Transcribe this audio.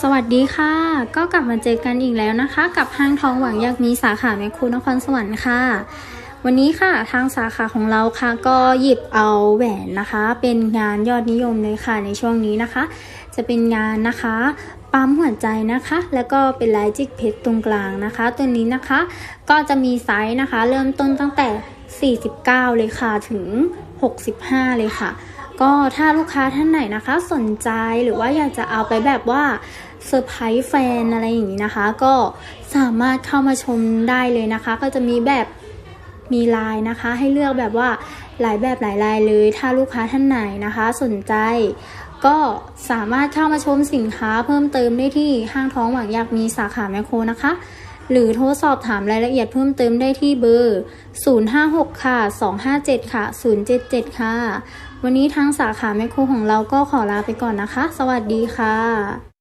สวัสดีค่ะ ก็กลับมาเจอกันอีกแล้วนะคะ กับห้างทองหวังอยากมีสาขาแมคครนครสวรรค์ค่ะ วันนี้ค่ะทางสาขาของเราค่ะ ก็หยิบเอาแหวนนะคะ เป็นงานยอดนิยมเลยค่ะในช่วงนี้นะคะ จะเป็นงานนะคะปั๊มหัวใจนะคะ แล้วก็เป็นลายจิกเพชรตรงกลางนะคะ ตัวนี้นะคะ ก็จะมีไซส์นะคะ เริ่มต้นตั้งแต่ 49 เลยค่ะถึง 65 เลยค่ะ ก็ถ้าลูกค้าท่านไหนนะคะ สนใจหรือว่าอยากจะเอาไปแบบว่าเซอร์ไพรส์แฟนอะไรอย่างนี้นะคะ ก็สามารถเข้ามาชมได้เลยนะคะ ก็จะมีแบบมีลายนะคะ ให้เลือกแบบว่าหลายแบบหลายลายเลย ถ้าลูกค้าท่านไหนนะคะ สนใจ ก็สามารถเข้ามาชมสินค้าเพิ่มเติมได้ที่ห้างท้องหวังอยากมีสาขาแมคโครนะคะ หรือโทรสอบถามรายละเอียดเพิ่มเติมได้ที่เบอร์ 056 ค่ะ 257 ค่ะ 077 ค่ะ วันนี้ทางสาขาแมคโครของเราก็ขอลาไปก่อนนะคะ สวัสดีค่ะ